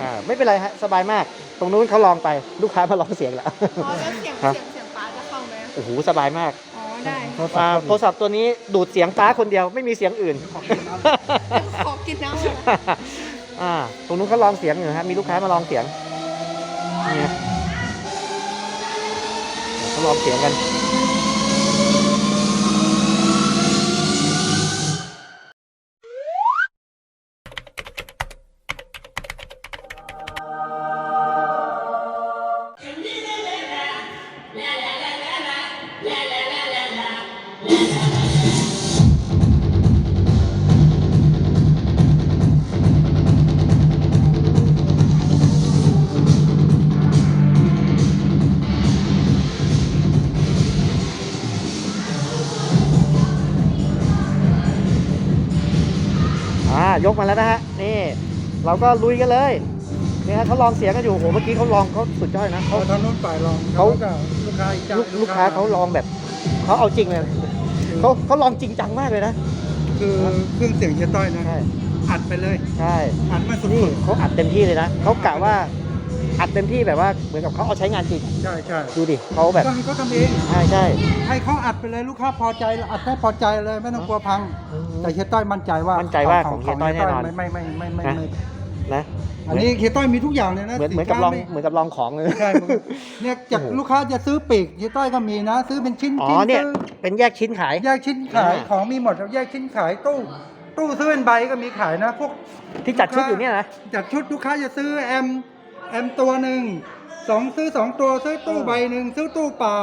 อ่าไม่เป็นไรฮะสบายมาก ตรงนู้นเขาลองไปลูกค้ามาลองเสียงแล้ว อ๋อแล้วเสียงครับ เสียงเสียงฟ้าจะเข้าไหมโอ้โหสบายมากอ๋อได้โทรศัอ่าพท์โทรศัพท์ตัวนี้ดูดเสียงฟ้าคนเดียวไม่มีเสียงอื่นขอกินน้ำหน่อยอ่าตรงนู้นเขาลองเสียงอยู่ฮะ มีลูกค้ามาลองเสียงนี่ฮะเขาลองเสียงกัน ยกมาแล้วนะฮะนี่เราก็ลุยกันเลยนี่ฮะเขาลองเสียงกันอยู่โอ้โหเมื่อกี้เขาลองเขาสุดยอดนะเขาเขาทางนู้นฝ่ายรองเขาก็ลูกค้าอีกเจ้าลูกลูกค้าเขาลองแบบเขาเอาจริงเลยเขาเขาลองจริงจังมากเลยนะคือเครื่องเสียงเจ๊ต้อยนะใช่อัดไปเลยใช่อัดมาสุดนี่ๆเขาอัดเต็มที่เลยนะเขากะว่า อัดเต็มที่แบบว่าเหมือนกับเขาเอาใช้งานจริงใช่ใช่ดูดิเขาแบบก็ให้เขาทำเองใช่ใช่ให้เขาอัดไปเลยลูกค้าพอใจอัดได้พอใจเลยไม่ต้องกลัวพังอืมแต่เฮียต้อยมั่นใจว่ามั่นใจว่าของเฮียต้อยแน่นอนไม่ไม่ไม่ไม่ไม่นะไม่นะอันนี้เฮียต้อยมีทุกอย่างเลยนะเหมือนเหมือนสิกับลองไม่เหมือนกับลองของเลยใช่เหมือนเนี่ยจากโอ้โหลูกค้าจะซื้อปีกเฮียต้อยก็มีนะ ซื้อเป็นชิ้นอ๋อชิ้นเนี่ยซื้อเป็นแยกชิ้นขาย แยกชิ้นขายอ่าของมีหมดแยกชิ้นขายตู้ตู้ซื้อเป็นใบก็มีขายนะพวกที่จัดชุดอยู่เนี่ยนะจัดชุดลูกค้าจะซื้อแอม แอมตัวหนึ่งสองซื้อสองตัวซื้อตู้ใบหนึ่งซื้อตู้เปล่า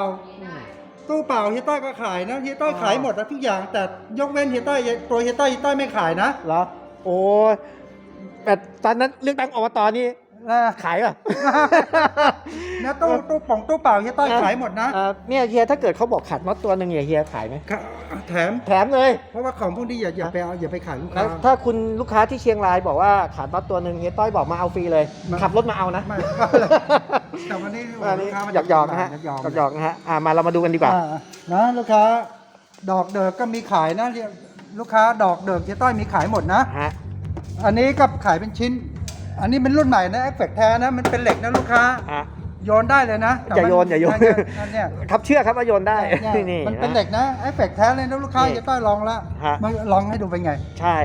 ตู้เปล่าเฮียต้าก็ขายนะเฮียต้อยอ๋อขายหมดนะทุกอย่าง แต่ยกเว้นเฮียต้อยตัวเฮียต้อยเฮียต้าไม่ขายนะเหรอโอ้แต่ตอนนั้นเลือกตั้งอบตนี่ ขายป่ะ นะตู้ตู้ป่องตู้เปล่าเฮียต้อยเออขายหมดนะเอ่อเนี่ยเฮียถ้าเกิดเขาบอกขาดน็อตตัวหนึ่งเนี่ยเฮียขายไหมค่ะแถม แถมเลย เพราะว่าของพวกนี้อย่าอย่าไปเอาอย่าไปขายลูกแล้ค้าวถ้าคุณลูกค้าที่เชียงรายบอกว่าขาดน็อตตัวหนึ่งเฮียต้อยบอกมาเอาฟรีเลย มา ขับรถมาเอานะไม่แต่วันนี้อันลูนี้กค้ามาหยอกหยอกๆนะฮะหยอกหยอกๆนะฮะอ่ามาเรามาดูกันดีกว่า อ่านะลูกค้าดอกเดิกก็มีขายนะเรียกลูกค้าดอกเดิกเจ๊ต้อยมีขายหมดนะ ฮะ อันนี้ก็ขายเป็นชิ้น อันนี้เป็นรุ่นใหม่นะเอฟเฟกแท้นะ มันเป็นเหล็กนะลูกค้า ฮะ โยนได้เลยนะอย่าโยนอย่าโยน อันเนี้ยครับเชื่อครับว่าโยนได้เนี่ยนี่มันเป็นเหล็กนะเอฟเฟกแท้เลยนะลูกค้านี่เจ๊ต้อยลองแล้วฮะ มาลองให้ดูเป็นไง ใช่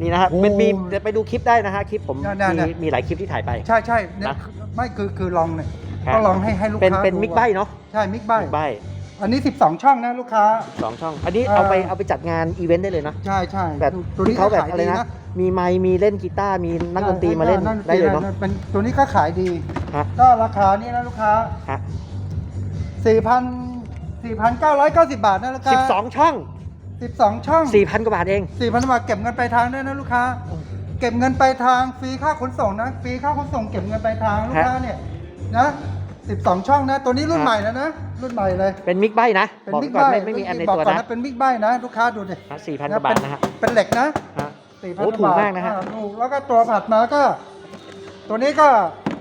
นี่นะครับโอ้มันมีเดี๋ยวไปดูคลิปได้นะฮะคลิปผมได้ๆมีมีหลายคลิปที่ถ่ายไป ใช่ใช่เนี่ยนะไม่คือคือลองเนี่ยฮะ ก็ลองให้ให้ลูกเป็นค้าเป็นดูมิกไบเนาะใช่มิกไบมิกไบ อันนี้ 12 ช่องนะลูกค้า สองช่อง อันนี้เอ่อเอาไปเอาไปจัดงานอีเวนต์ได้เลยนะ ใช่ใช่แบบตัวนี้ที่เขาแบบขยอะไรดีนะ มีไมค์มีเล่นกีตาร์มีนักดนตรีมาเล่นใช่ได้เลยเนาะเป็นตัวนี้ก็ขายดี ฮะ ก็ราคานี่นะลูกค้า ฮะ4,000 4,990 บาทนะลูกค้าสิบสองช่อง12 ช่อง สี่พันกว่าบาทเอง 4,000 บาทเก็บเงินปลายทางด้วยนะลูกค้าเก็บเงินปลายทางฟรีค่าขนส่งนะฟรีค่าขนส่งเก็บเงินปลายทางลูกค้าเนี่ยนะ 12 ช่องนะ ตัวนี้รุ่นฮะใหม่แล้วนะ รุ่นใหม่เลย เป็นมิกไบนะ เป็นบอกบิ๊กก่อนไบไม่ไม่มีอันในบอกตัวก่อนนะ นะเป็นบิ๊กไบนะ ลูกค้าดูดิสี่พันกว่าบาทนะฮะเป็นเหล็กนะฮะ สี่พันโอ้ถูกมากนะฮะอ่ถูกแล้วก็ตัวผัดมาก็ ตัวนี้ก็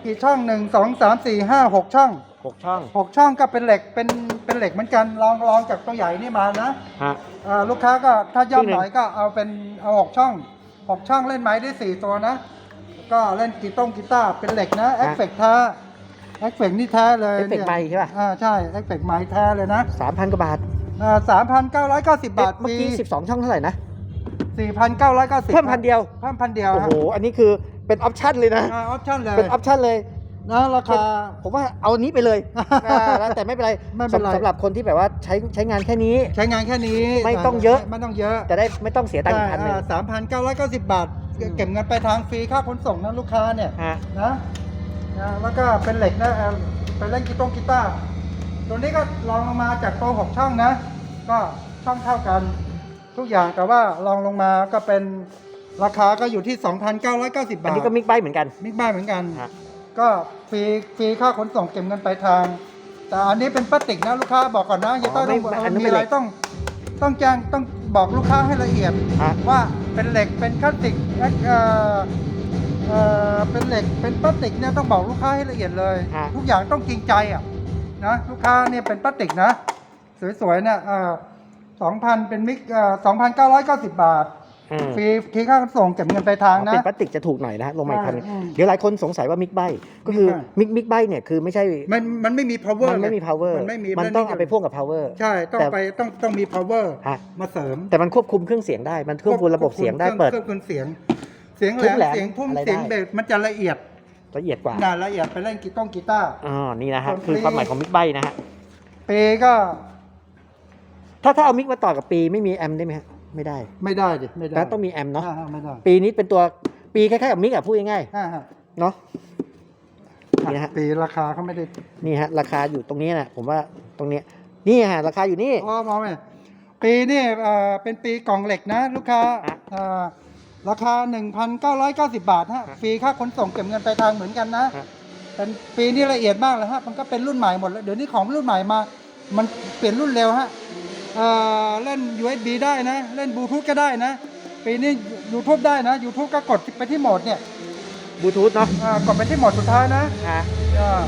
กี่ช่องหนึ่งสองสามสี่ห้าหกช่องหกช่องหกช่องก็เป็นเหล็กเป็นเป็นเหล็กเหมือนกันลองลองจากตัวใหญ่นี่มานะ ฮะ อ่าลูกค้าก็ถ้าย่อมครึ่งหนึ่งหน่อยก็เอาเป็นเอาหกช่องหกช่องเล่นไม้ได้สี่ตัวนะ ก็เล่นกีต้งกีตาร์เป็นเหล็กนะเอฟเฟกต์แท้ เอฟเฟกต์นี่แท้เลยเอฟเฟกต์ไมค์ใช่ป่ะอ่าใช่เอฟเฟกต์ไม้แท้เลยนะสามพันกว่าบาทอ่าสามพันเก้าร้อยเก้าสิบบาทเมื่อกี้สิบสองช่องเท่าไหร่นะสี่พันเก้าร้อยเก้าสิบเพิ่มพันเดียวเพิ่มพันเดียวโอ้โหอันนี้คือเป็นออปชั่นเลยนะออปชั่นเลยเป็นออปชั่นเลยนะราคาผมว่าเอาอันนี้ไปเลยอ่าแล้วแต่ไม่เป็นไรไม่เป็นไรสำสำหรับคนที่แบบว่าใช้ใช้งานแค่นี้ ใช้งานแค่นี้ไม่ต้องเยอะไม่ต้องเยอะจะได้ไม่ต้องเสียตังค์อีกพันหนึ่งสามพันเก้าร้อยเก้าสิบบาทอืมเก็บเงินไปทางฟรีค่าขนส่งนะลูกค้าเนี่ยฮะนะ นะแล้วก็เป็นเหล็กนะเอ่อไปเล่นกีตงกีตาร์ตัวนี้ก็ลองลงมาจากตัวหกช่องนะ ก็ช่องเท่ากันทุกอย่างแต่ว่าลองลงมาก็เป็นราคาก็อยู่ที่ 2,990อับานทนี้ก็มิกไบเหมือนกัน มิกบ้านเหมือนกัน ฮะ ก็ฟรีฟรีค่าขนส่งเก็บเงินปลายทาง แต่อันนี้เป็นพลาสติกนะลูกค้าบอกก่อนนะอย่าต้องไม่ต้องอันนั้นมีเป็นอะเหไรล็กต้อง ต้องแจ้งต้องบอกลูกค้าให้ละเอียด ฮะ ว่าเป็นเหล็กเป็นพลาสติกเอ่อเอ่อ เอ่อเป็นเหล็กเป็นพลาสติกเนี่ยต้องบอกลูกค้าให้ละเอียดเลย ฮะ ทุกอย่างต้องจริงใจอะนะลูกค้าเนี่ยเป็นพลาสติกนะ สวยๆเนี่ยสองพันเป็นมิกสองพันเก้าร้อยเก้าสิบบาท อืมฟรีฟรีค่าขนส่งเก็บเงินปลายทางนะ เป็นพลาสติกจะถูกหน่อยนะฮะลงมาอีกพันหนึ่งอืมเดี๋ยวหลายคนสงสัยว่ามิกไบก็คือมิกไบมิกมิกไบเนี่ยคือไม่ใช่มันมันไม่มี power มันไม่มี power มันไม่มีมันต้องเอาไปพ่วงกับ power ใช่ต้องแต่ ไปต้องต้องมี power ฮะ มาเสริมแต่มันควบคุมเครื่องเสียงได้ มันควบคุมระบบเสียงได้เปิดควบคุมเสียงเสียงแหลทุ้มมแหลมเสียงทุ่มอะไรได้เสียงเบสมันจะละเอียดละเอียดกว่าน่าละเอียดไปเล่นกีตงกีตาร์อ๋อนี่นะฮะส่วนคือปีความหมายของมิกไบนะฮะเปก็ ถ้าถ้าเอามิกมาต่อกับปีไม่มีแอมได้ไหมฮะไม่ได้ ไม่ได้ดิไม่ได้แล้วต้องมีแอมเนาะอ่ไม่ได้ปีนี้เป็นตัวปีคล้ายๆกับมิกอะพูดง่ายอ่าฮะๆเนาะนี่ฮะปีราคาเขาไม่ได้นี่ฮะ ราคาอยู่ตรงนี้นะผมว่าตรงเนี้ยนี่ฮะ ราคาอยู่นี่อ๋อมองไหมปีนี่เอ่อเป็นปีกล่องเหล็กนะ ลูกค้าฮะเอ่อ ราคา 1,990 บาทฮะฮะ ฟรีค่าขนส่งเก็บเงินปลายทางเหมือนกันนะฮะเป็นปีนี้ละเอียดมากเลยฮะ มันก็เป็นรุ่นใหม่หมดแล้ว เดี๋ยวนี้ของรุ่นใหม่มา มันเปลี่ยนรุ่นเร็วฮะเอ่อเล่น USB ได้นะ เล่นบลูทูธก็ได้นะ ปีนี้ YouTube ได้นะ YouTube ก็กดไปที่โหมดเนี่ยบลูทูธเนาะอ่ากดไปที่โหมดสุดท้ายนะฮะอ่า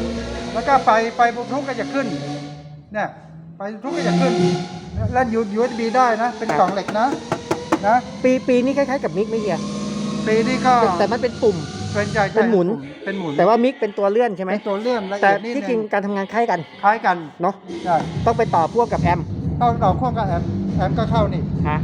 แล้วก็ไฟไฟบลูทูธก็จะขึ้น เนี่ย ไฟบลูทูธก็จะขึ้น เล่น USB ได้นะ เป็นกล่องเหล็กนะ นะปีปีนี้คล้ายๆกับมิกไม่เฮียปีนี้ก็แต่มันเป็นปุ่ม เป็นใหญ่เป็นหมุน เป็นหมุนแต่ว่ามิกเป็นตัวเลื่อนใช่ไหมเป็นตัวเลื่อนละแต่เอียดนิดที่นึจริงงการทำงานคล้ายกันคล้ายกันเนาะใช่ต้องไปต่อพ่วงกับแอมต้องต่อควบกับแอมป์แอมป์ก็เข้านี่ ฮะ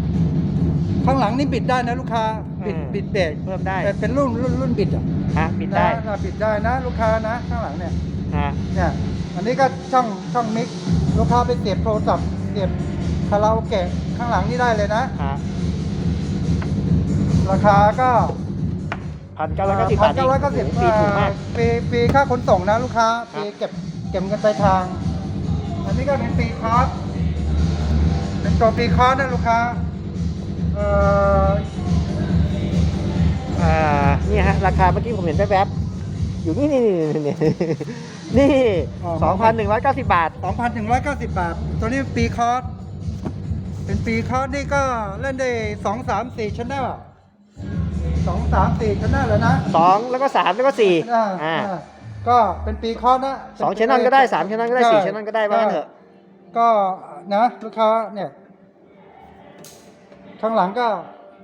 ข้างหลังนี่บิดได้นะลูกค้าบิดอืม บิดเบรกเพิ่มได้แต่เป็นรุ่นรุ่นรุ่นบิดอะฮะปิดได้นะบิดได้นะ ลูกค้านะ ข้างหลังเนี่ยฮะเนี่ยอันนี้ก็ช่องช่องมิกลูกค้าไปเสียบโทรศัพท์เสียบคาราโอเกะข้างหลังนี่ได้เลยนะ ฮะ ราคาก็พันเก้าร้อยเก้าสิบบาทเก้าร้อยเก้าสิบปีถูกมาก ปีปีค่าขนส่งนะลูกค้าครัปีบเก็บเก็บเงินปลายทาง อันนี้ก็เป็นปีคอร์สเป็นตัวปีคอร์สนะลูกค้าเอ่ออ่านี่ฮะราคาเมื่อกี้ผมเห็นแวบๆอยู่นี่นี่นี่นี่นี่สองพันหนึ่งร้อยเก้าสิบบาท 2,190 บาท ตัวนี้ปีคอร์สเป็นปีคอร์สนี่ก็เล่นได้สองสามสี่ชแนล สองสามสี่ชแนลแล้วนะสองแล้วก็สามแล้วก็สี่อ่าอ่า อ่าก็เป็นปีคอร์สนะสองชแนลก็ได้สามชแนลก็ได้สี่ชแนลก็ได้ว่างั้นเถอะ ก็นะลูกค้าเนี่ย ข้างหลังก็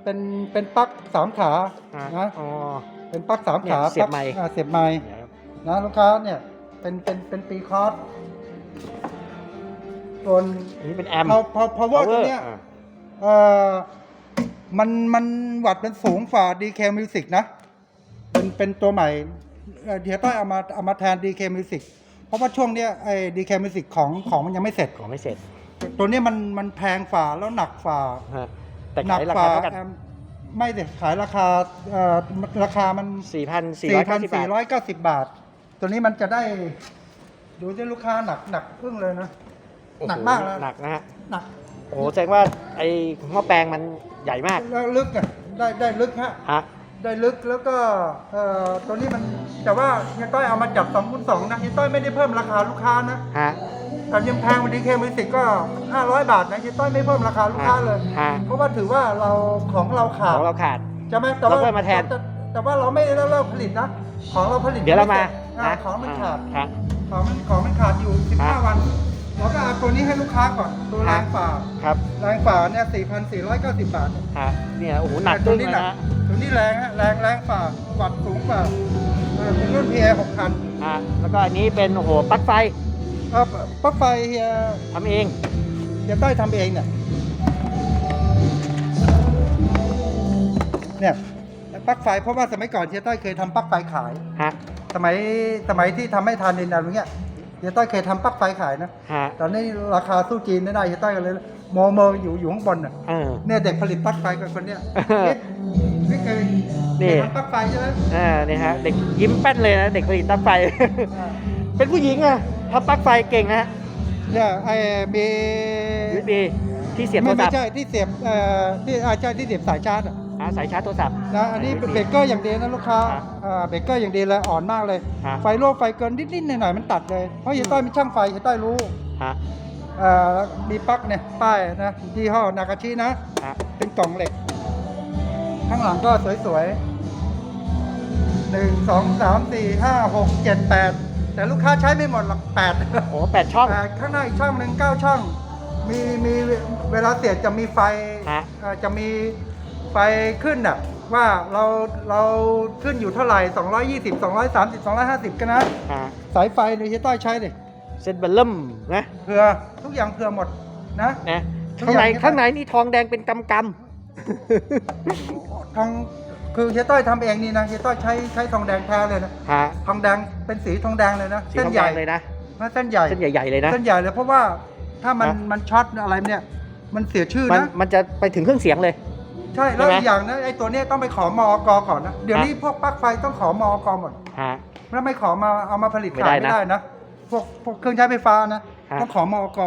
เป็นเป็นปลั๊กสามขาอ่านะ อ๋อ เป็นปลั๊กสามขาเนี่ยเสียบปลั๊กไมค์ อ่าเสียบไม้นะลูกค้าเนี่ยเป็นเป็นเป็นปีคอร์สส่วนอันนี้เป็นแอมพอพอพอว่าตัวเนี้ยอ่าเออ มันมันวัดเป็นสูงฝ่า DK Music นะ เป็นเป็นตัวใหม่เอ่อเดี๋ยวต้อยเอามาเอามาแทน DK Music เพราะว่าช่วงเนี้ยไอ้ DK Music ของของมันยังไม่เสร็จ ของไม่เสร็จตัวเนี้ยมันมันแพงฝ่าแล้วหนักฝ่าฮะแต่หนัขายราฝ่าคาเท่ากันแอมไม่เด็ขายราคาเอ่อราคามัน สี่พันสี่ร้อยเก้าสิบบาท4,490บาท ตัวนี้มันจะได้ ดูที่ลูกค้าหนักหนักพึ่งเลยนะ หนักมากเลยหนักนะฮะ หนัก โอ้โหแสดงว่าไอ้หม้อแปลงมันใหญ่มากแล้วลึกอะได้ได้ลึกฮะฮะได้ลึกแล้วก็เอ่อตัวนี้มันแต่ว่าเฮียต้อยเอามาจับ2องคูณสองนะเฮียต้อยไม่ได้เพิ่มราคาลูกค้านะฮะ แต่ยังแพงวันดีเคมิสิกก็ 500 บาทนะเฮียต้อยไม่เพิ่มราคาลูกค้าเลย ฮะ เพราะว่าถือว่าเราของเราขขาดองเราขาดใช่ไหมแต่ว่าเราเพิ่มมาแทนแต่แต่ว่าเราไม่ได้เลิกผลิตนะของเราผลิตเดี๋ยวเรามาอ่นะของมันขาด ครับ ของมันของมันขาดอยู่ฮะ15 วัน เราก็เอาตัวนี้ให้ลูกค้าก่อน ตัวแรงฝ่าครับแรงฝ่าเนี่ย 4,490 บาทฮะเนี่ยโอ้โหหนักตัตึ้วงนี้เลยหนักนะตัวนี้แรงฮะแรงแรงฝ่าวัดสูงฝ่าเออเป็นรุ่น PA 6 0 0 0ฮะแล้วก็อันนี้เป็นโอ้โหปลั๊กไฟเออปลั๊กไฟเฮียทำเองเฮียต้อยทำเองเนี่ยเนี่ยปลั๊กไฟเพราะว่าสมัยก่อนเฮียต้อยเคยทำปลั๊กไฟขายฮะสมัยสมัยที่ทำให้ทานดินอะไรเงี้ย เฮียต้อยเคยทำปลั๊กไฟขายนะ ฮะตอนนี้ราคาสู้จีนไม่ได้เฮียต้อยก็เลยโมโมอยู่อยู่ข้างบนน่ะเออ เนี่ยเด็กผลิตปลั๊กไฟกับคนเนี้ยเออไม่เคยนี่ เคยทำปลั๊กไฟใช่ไหมเออเนี่ยฮะ เด็กยิ้มแป้นเลยนะ เด็กผลิตปลั๊กไฟ อ่าเป็นผู้หญิงอะทำปลั๊กไฟเก่งนะฮะเนี่ยไอ้มี USB ที่เสียบโทไม่รไม่ศัพท์ ใช่ที่เสียบเอ่อที่อาใช่ที่เสียบสายชาร์จอะ อ่าสายชาร์จโทรศัพท์ นะอันนี้เป็นเบรกเกอร์อย่างดีนะลูกค้าครับอ่าเบรกเกอร์อย่างดีเลยอ่อนมากเลย ครับ ไฟโลกไฟเกินนิดๆหน่อยๆมันตัดเลย เพราะเฮียต้อยมีช่างไฟเฮียต้อยรู้ฮะอ่ามีปลั๊กเนี่ยป้ายนะยี่ห้อนากาชินะ ฮะเป็นกล่องเหล็ก ข้างหลังก็สวยๆหนึ่งสองสามสี่ห้าหกเจ็ดแปดแต่ลูกค้าใช้ไม่หมดหรอกแปด โอ้แปดช่องแปดข้างหน้าอีกช่องหนึ่งเก้าช่อง มีมีเวลาเสียบจะมีไฟฮะ เอ่อจะมี ไฟขึ้นอะว่าเราเราขึ้นอยู่เท่าไหร่ 220 230 250 กันนะ อ่าสายไฟเนี่ยเฮียต้อยใช้เลยเส้นเบลเริ่มนะเผื่อทุกอย่างเผื่อหมดนะ นะทุกข้างในอย่างข้างในนี่ทองแดงเป็นกำกทองคือเฮียต้อยทำเองนี่นะเฮียต้อยใช้ใช้ทองแดงแท้เลยนะำฮะทองแดงเป็นสีทองแดงเลยนะสีเส้นทองใหแดญ่งเลยนะนะเส้นใหญ่เส้นใหญ่ๆเลยนะ เส้นใหญ่เลยเพราะว่าถ้ามันนะมันช็อตอะไรเนี่ย มันเสียชื่อมันนะมันจะไปถึงเครื่องเสียงเลย ใช่แล้วใช่ไหมอีกอย่างนะไอ้ตัวเนี้ยต้องไปขอมอกก่อนนะเดี๋ยวฮะนี้พวกปลั๊กไฟต้องขอมอกหมดฮะ ถ้าไม่ขอมาเอามาผลิตไม่ขายได้นะไม่ได้นะพวกพวกเครื่องใช้ไฟฟ้านะฮะ ต้องขอมอก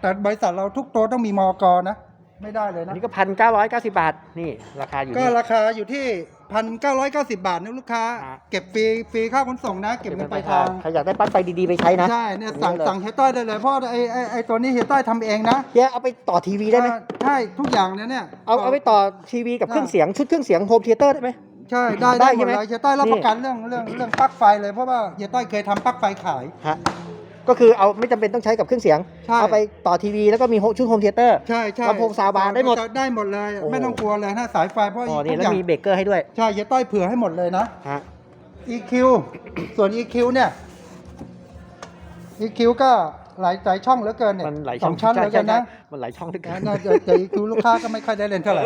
แต่บริษัทเราทุกตัวต้องมีมอกนะไม่ได้เลยอันนะนี้ก็พันเก้าร้อยเก้าสิบบาท นี่ ราคาอยู่ก็นี่ราคาอยู่ที่ พันเก้าร้อยเก้าสิบบาทนะลูกค้า ฮะ เก็บฟรีฟรีค่าขนส่งนะ เก็บเงินปลายทางใครอยากได้ปลั๊กไฟดีๆไปใช้นะ ใช่เนี่ยสั่งนี่เลยสั่งเฮยต้อยได้เลยเพราะไอ้ไอ้ไอ้ตัวนี้เฮยต้อยทำเองนะเฮียเอาไปต่อทีวีได้ไหม ใช่ทุกอย่างเนี่ยเนี่ย เอาเอาไปต่อทีวีกับเครื่องเสียงชุดเครื่องเสียงโฮมเทเตอร์ได้ไหม ใช่ได้ได้ได้หมใช่ดไหมเลยเฮียต้อยรับนี่ ประกันเรื่องเรื่องเรื่องปลั๊กไฟเลยเพราะว่าเฮียต้อยเคยทำปลั๊กไฟขาย ฮะ ก็คือเอาไม่จำเป็นต้องใช้กับเครื่องเสียง ใช่ เอาไปต่อทีวีแล้วก็มีโฮชุดโฮมเทเตอร์ ใช่ใช่ลำโพงซาวบาร์ได้หมดได้หมดเลย โอ้โห ไม่ต้องกลัวเลยถ้าสายไฟเพราะอ๋อนี่ทุกแล้อวย่างมีเบรกเกอร์ให้ด้วยใช่เฮียต้อยเผื่อให้หมดเลยนะ ฮะ EQ ส่วน EQ เนี่ย EQ ก็ หลายหลายช่องเหลือเกินเนี่ยมันหลายสช่อองงชั้นเหลือเกินนะใช่ๆมันหลายช่องด้วยกันนะน่าจะแต่ EQ ลูกค้าก็ไม่ค่อยได้เล่นเท่าไหร่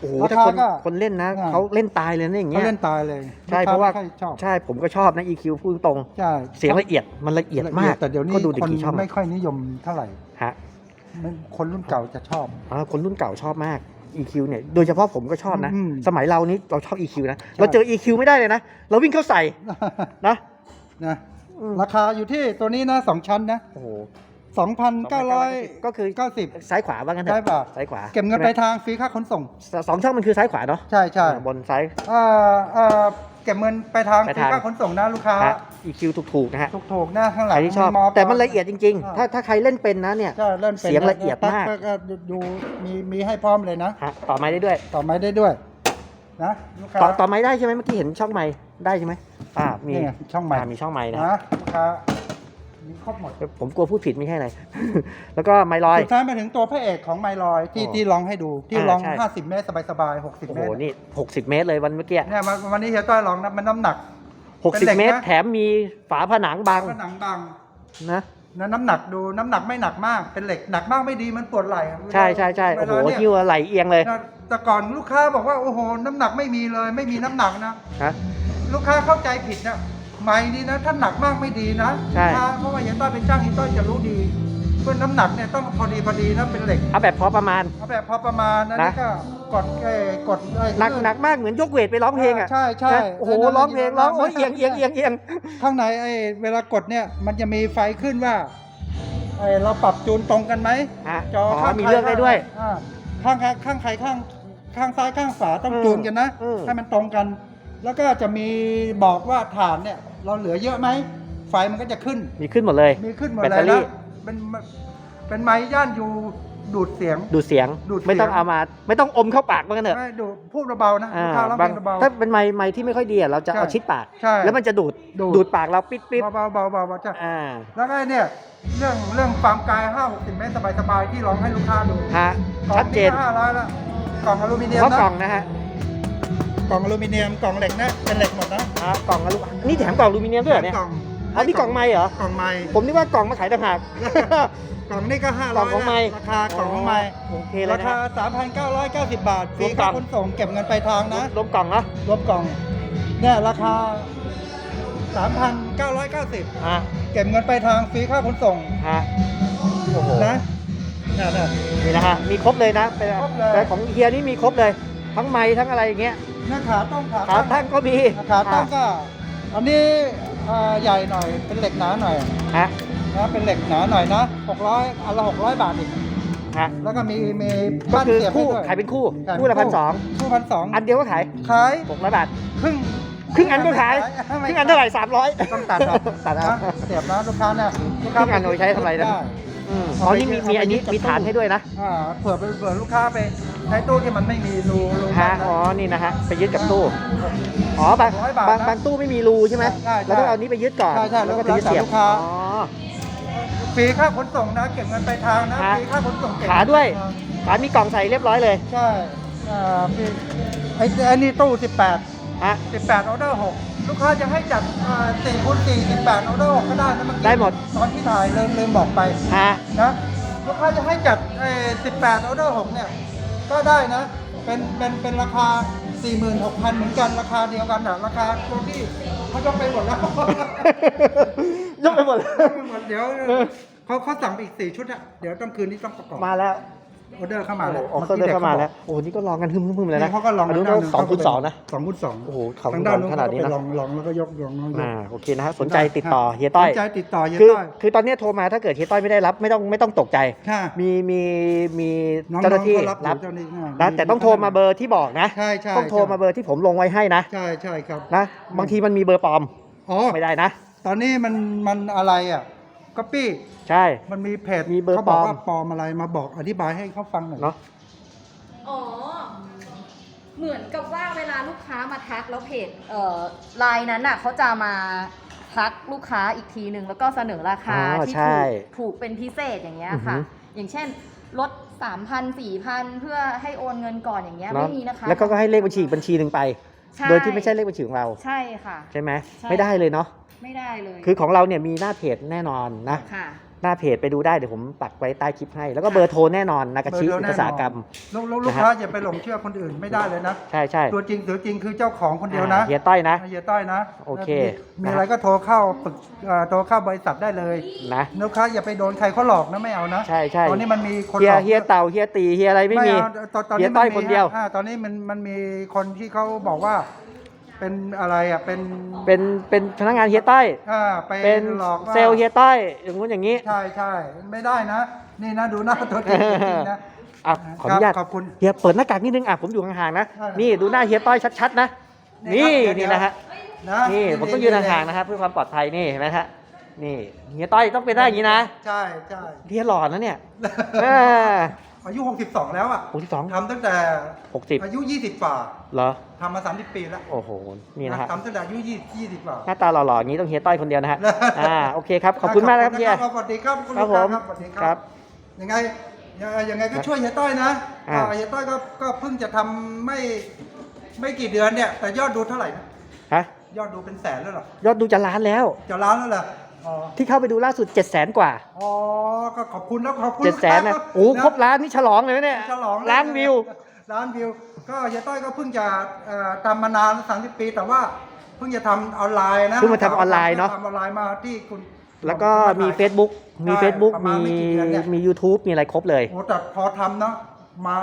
โอ้โหราถ้าคาคนก็คนเล่นนะอ่า เขาเล่นตายเลยนะอย่างเขาเงี้ยเล่นตายเลยใช่ลูกเพค้ราะว่าไม่ค่อยชอบใช่ผมก็ชอบนะ EQ พูดตรงใช่เสียงละเอียดมันละเอียดมากแต่เดี๋ยวนี้ก็ดูดิคนกี่ช่องไม่ค่อยนิยมเท่าไหร่ฮะมันคนรุ่นเก่าจะชอบ อ่าคนรุ่นเก่าชอบมาก EQ เนี่ยโดยเฉพาะผมก็ชอบนะ อืมสมัยเรานี้เราชอบ EQ นะเราเจอ EQ ไม่ได้เลยนะ เราวิ่งเข้าใส่นะนะอืม ราคาอยู่ที่ตัวนี้นะสองชั้นนะโอ้โหสองพันเก้าร้อยก็คือเก้าสิบซ้ายขวาว่างั้นเถใช่อะป่ะซ้ายขวาเก็บเงินใช่ปไหมลายทางฟรีค่าขนส่งสองช่องมันคือซ้ายขวาเนาะใช่ใช่อ่าบนซ้ายเอ่อเอ่อเก็บเงินไปลายทางปลายฟรีทางค่าขนส่งนะลูกค้าฮะ EQ ถูกๆนะฮะถูกๆนะข้างหใคลัรงที่ชอบมแต่มันละเอียดจริงอ่าๆถ้าถ้าใครเล่นเป็นนะเนี่ยใช่เล่นเป็นเสียงละเอียดมากปลั๊ก็ดูมีมีให้พร้อมเลยนะฮะต่อไม้ได้ด้วย ต่อไม้ได้ด้วยนะลูกค้าต่อต่อไม้ได้ใช่ไหมเมื่อกี้เห็นช่องไม้ ได้ใช่ไหมอ่ามีนี่ไงช่องไมค์ามีช่องไม้นะนะลูกค้ามีครบหมด ผมกลัวพูดผิดไม่ใช่อะไร แล้วก็ไมลอย สุดท้ายมาถึงตัวพระเอกของไมลอยที่โอ้ที่ลองให้ดูที่อ่าลอง ใช่ 50 เมตรสบายๆ60 โอ้เมโห ตรนี่ 60 เมตรเลยวันเมื่อกี้เนี่ยมาวันนี้เฮียต้อยลองนะมันน้ำหนัก เป็นเหล็ก60เมตรนะแถมมีฝาผนังบังผนังบางนะ นะน้ำหนักดูน้ำหนักไม่หนักมากเป็นเหล็กหนักมากไม่ดีมันปวดไหล่อะใช่ใช่ใช่โอ้โหเวลาเนี่ยหิ้วไหลเอียงเลยนะแต่ก่อนลูกค้าบอกว่าโอ้โหน้ำหนักไม่มีเลย ไม่มีน้ำหนักนะฮะ ลูกค้าเข้าใจผิดนะไม่นี่นะถ้าหนักมากไม่ดีนะใช่ ลูกค้าเพราะว่าเฮียต้อยเป็นช่างเฮียต้อยจะรู้ดีเพื่อน้ำหนักเนี่ยต้องพอดีพอดีนะเป็นเหล็กเอาแบบพอประมาณ เอาแบบพอประมาณนะนะ นี่ก็กดเอ่อกดเอ่อหนักหนักมากเหมือนยกเวทไปร้องเพลงอะใช่ใช่นะโอ้โหนั่นร้องเพลงร้องโอ้ยนั่เอียนงเอียงเอียงเอียง ข้างในไอ้เวลากดเนี่ยมันจะมีไฟขึ้นว่าไอ้เราปรับจูนตรงกันไหมฮะจออ๋อข้างมีเลือกได้ด้วยอ่าข้างข้างข้างใครข้างข้างซ้ายข้างขวาต้องอืมจูนกันนะ อืมให้มันตรงกัน แล้วก็จะมีบอกว่าฐานเนี่ย เราเหลือเยอะไหมไฟมันก็จะขึ้น มีขึ้นหมดเลย มีขึ้นหมดแบตเลเตอยรี่นะเป็นเป็นไม้ย่านอยู่ดูดเสียง ดูดเสียง ดูดเสียง ไม่ต้องเอามา ไม่ต้องอมเข้าปากว่างั้นเถอะไม่ดูดพูดเบาๆนะอ่าลูกค้าร้องเพบางลงเบา ถ้าเป็นไม้ไม้ที่ไม่ค่อยดีอะเราจะใช่ เอาชิดปากใช่ แล้วมันจะดูดดูดดูดปากเราปิดปิดๆเบาๆเบาๆเบาๆจ้ะอ่าแล้วก็เนี่ยเรื่องเรื่องความกาย5 60เมตรสบายๆที่ลองให้ลูกค้าดูฮะกล่องชัดเจนห้าร้อยละกล่องอลูมิเนียมเพราะนะกล่องนะฮะ กล่องอลูมิเนียมกล่องเหล็กนะเป็นเหล็กหมดนะอ่ากล่องอลูนี่แถมกล่องอลูมิเนียมด้วยเหรอเนี่ยกล่องอันนี้กล่องไม้เหรอ กล่องไม้ผมนึกว่ากล่องมาขายต่างหาก กล่องนี่ก็ห้ากล่ร้อองยของไม้ราคากล่องของไม้โอเคเลยรานะคา3,990บาทฟรีรวมกล่ค่าองขนส่งเก็บเงินปลายทางนะ รวมกล่องนะ รวมกล่อง เนี่ยราคา3,990ฮะเก็บเงินปลายทางฟรีค่าขนส่งฮะโอ้โหนะเนี่ยเนี่ยนี่นะฮะ มีครบเลยนะ เป็นครบเลยแต่ของเฮียนี่มีครบเลย ทั้งไม้ทั้งอะไรอย่างเงี้ยหน้าขาต้องขาขาตั้งทั้งก็มีขาตั้งก็ อันนี้อ่าใหญ่หน่อยเป็นเหล็กหนาหน่อยฮะนะเป็นเหล็กหนาหน่อยนะ600อันละ600บาทอีกฮะแล้วก็มีมีก็บ้านคือเสียบให้คู่ด้วยขายเป็นคู่ขายคู่ละพันสองคู่พันสองอันเดียวก็ขายขายหกร้อยบาทครึ่งครึ่งอันก็ขายไม่ครึ่งอันเท่าไหร่สามร้อยต้องตัดออกตัดเอานะเสียบนะลูกค้าเนี่ยลูกครึ่งอันเอาไปใช้ทำอะไรนะด้ อืมอ๋อนี่มีมีอันนี้มีฐานให้ด้วยนะอ่าเผื่อเผื่อลูกค้าไปใช้ตู้ที่มันไม่มีรูรูฮะนะอ๋อนี่นะฮะไปยึดกับตู้อ๋อบางร้อยบาทบางนะบางตู้ไม่มีรูใช่ไหมใช่ใช่แล้วต้องเอานี้ไปยึดก่อนใช่ใช่แล้วก็แล้วถึงจะเสียบแล้วแต่ลูกค้า อ๋อ ฟรีค่าขนส่งนะ เก็บเงินปลายทางนะฮะ ฟรีค่าขนส่งเก็บขาด้วยขามีกล่องใส่เรียบร้อยเลยใช่อ่าพี่ไอ้ไอ้นี่ตู้ 18 ฮะ18ออเดอร์6 ลูกค้าจะให้จัด4คูณ4 18ออเดอร์6ก็ได้นะเมื่อกี้ได้หมด ตอนที่ถ่ายลืมลืมบอกไปฮะนะลูกค้าจะให้จัดเอ่อ18ออเดอร์6เนี่ยก็ได้นะ เป็นเป็นเป็นราคา 46,000 เหมือนกันราคาเดียวกันอะราคาตัวที่เขายกไปหมดแล้วยกไปหมดเลยยกไปหมดเดี๋ยวเขาเขาสั่งไปอีก4ชุดอะเดี๋ยวต้องคืนนี้ต้องประกอบมาแล้ว ออเดอร์เข้ามาแล้วออเดอร์เข้ามาแล้วโอ้โหนี่ก็ลองกันฮึ่มๆเลยนะเขาก็ลองนนู้นก็สองคูณสองนะสองคูณสองโอ้โหเขาทางด้านนู้นขนาดนี้นะเขก็ไปลองลองแล้วก็ยกลองลองยกอ่าโอเคนะฮะสนใจติดต่อเฮียต้อยสนใจติดต่อเฮียคือต้อยคือตอนเนี้ยโทรมาถ้าเกิดเฮียต้อยไม่ได้รับไม่ต้องไม่ต้องตกใจค่ะมีมีมีน้องๆเจ้าหน้าที่ก็รับรับอยู่เจ้าหน้าที่นะอ่าแต่ต้องโทรมาเบอร์ที่บอกนะใช่ใช่ต้องโทรมาเบอร์ที่ผมลงไว้ให้นะใช่ใช่ครับนะบางทีมันมีเบอร์ปลอมอ๋อไม่ได้นะ ตอนนี้มันมันอะไรอะก็ปี้ ใช่ มันมีเพจมีเบอร์เขาบอกปลอมว่าปลอมอะไรมาบอกอธิบายให้เขาฟังหน่อยเนาะ อ๋อ เหมือนกับว่าเวลาลูกค้ามาทักแล้วเพจเอ่อไลน์นั้นน่ะเขาจะมาทักลูกค้าอีกทีหนึ่งแล้วก็เสนอราคาอ๋อที่ใช่ถูกถูกเป็นพิเศษอย่างเงี้ยอือฮึค่ะอย่างเช่นลด3,000 4,000 เพื่อให้โอนเงินก่อนอย่างเงี้ยเนาะไม่มีนะคะ แล้วก็ให้เลขบัญชีอีกบัญชีหนึ่งไป ใช่ โดยที่ไม่ใช่เลขบัญชีของเรา ใช่ค่ะ ใช่ไหมใช่ ไม่ได้เลยเนาะ ไม่ได้เลยคือของเราเนี่ยมีหน้าเพจแน่นอนนะ ค่ะห น้าเพจไปดูได้เดี๋ยวผมปักไว้ใต้คลิปให้ แล้วก็เบอร์โทรแน่นอนนากาชิเบอร์อุเดีตยวสาหกรรม ลูกลูกลูกนะฮะค้าอย่าไปหลงเชื่อคนอื่นไม่ได้เลยนะ ใช่ใช่ตัวจริงตัวจริงคือเจ้าของคนเดียวนะอ่าเฮียต้อยนะ เฮียต้อยนะโอเคมีมีอะไรก็โทรเข้าปรึกเอ่อโทรเข้าบริษัทได้เลยนะ ลูกค้าอย่าไปโดนใครเขาหลอกนะไม่เอานะใช่ใช่ตอนนี้มันมีคนเฮีหยลอกเฮียเต่าเฮียตีเฮียอะไรไม่มีเอาตอนตอนเฮีนี้ยต้อยมัมีคนเดียว อ่าตอนนี้มันมันมีคนที่เขาบอกว่า เป็นอะไรอะเป็นเป็นเป็นพนักงานเฮียต้อยอ่าไปเป็นหลอกว่าเซลล์เฮียต้อยอย่างงู้นอย่างนี้ ใช่ใช่ไม่ได้นะ นี่นะดูหน้าตัวจริงจริงๆนะ อะขออนุญาตครับขอบคุณเฮียเปิดหน้ากากนิดนึงอะผมอยู่ห่างๆนะ ใช่ครับนี่ดูหน้าเฮียต้อยชัดๆนะ นี่นี่ครับเดี๋ยว นี่นะฮะ นะนี่ผมต้องยืนห่างๆนะครับเพื่อความปลอดภัยนี่เห็นไหมฮะ นี่เฮียต้อยต้องเป็นได้อย่างนี้นะใช่ใช่ เฮียหล่อนะเนี่ย เออ อายุ 62 แล้วอะหกสิบสองทำตั้งแต่หกสิบอายุ 20กว่าเหรอ ทำมา 30 ปีแล้วโอ้โห นี่นะฮะ ทำตั้งแต่อายุ20 20กว่า หน้าตาหล่อๆอย่างนี้ต้องเฮียต้อยคนเดียวนะฮะ อ่า โอเคครับ ขอบคุณมากนะครับเฮียสวัสดีครับคุณครับลูกค้าผมครับสวัสดีคครัรับ บ ยังไงยังไงยังไงก็ช่วยเฮียต้อยนะอ่า อ่าเฮียต้อยก็ก็เพิ่งจะทำไม่ไม่กี่เดือนเนี่ย แต่ยอดดูเท่าไหร่นะฮะ ยอดดูเป็นแสนแล้วเหรอยอดดูจะล้านแล้ว จะล้านแล้วเหรอ อ๋อ ที่เข้าไปดูล่าสุด7 0 0 0 0 0กว่า อ๋อ ก็ขอบคุณแล้วขอบคุณ7 0 0 0 0 0นะโอ้โหครบล้านนี่ฉลองเลยไหมเนี่ยฉลองเยล้านวิว ล้านวิว ก็เฮียต้อยก็เพิ่งจะเอ่อทำมานานสามสิบปี แต่ว่าเพิ่งจะทำออนไลน์นะเพิ่งมาทำออนไลน์เนอะ ทำออนไลน์มาที่คุณแล้วก็มี Facebook มี ใช่ Facebook ประมามีณไม่กี่เดือนเนี่ย มี YouTube มีอะไรครบเลย โอ้แต่พอทำเนาะมา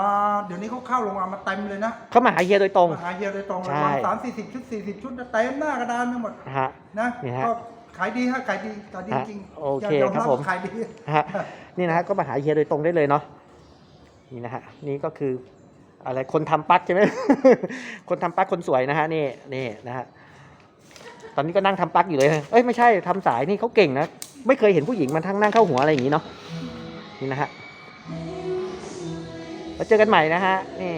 เดี๋ยวนี้เขาเข้าโรงงานมาเต็มเลยนะเข้ามาหาเฮียโดยตรง มาหาเฮียโดยตรงเลยใช่ วันสามสี่สิบชุดสี่สิบชุดนะเต็มหน้ากระดานไปหมดนะฮะนะนี่ฮะ ก็ ขายดีฮะขายดีขายดีฮะจริงโอเคยอครับผมขายดีนะฮะนี่นะฮะก็มาหาเฮียโดยตรงได้เลยเนาะนี่นะฮะนี่ก็คืออะไรคนทำปลั๊กใช่ไหมคนทำปลั๊กคนสวยนะฮะนี่นี่นะฮะตอนนี้ก็นั่งทำปลั๊กอยู่เลยเอ้ยไม่ใช่ทำสายนี่เขาเก่งนะไม่เคยเห็นผู้หญิงมาทั้งนั่งเข้าหัวอะไรอย่างนี้เนาะนี่นะฮะแล้วเจอกันใหม่นะฮะนี่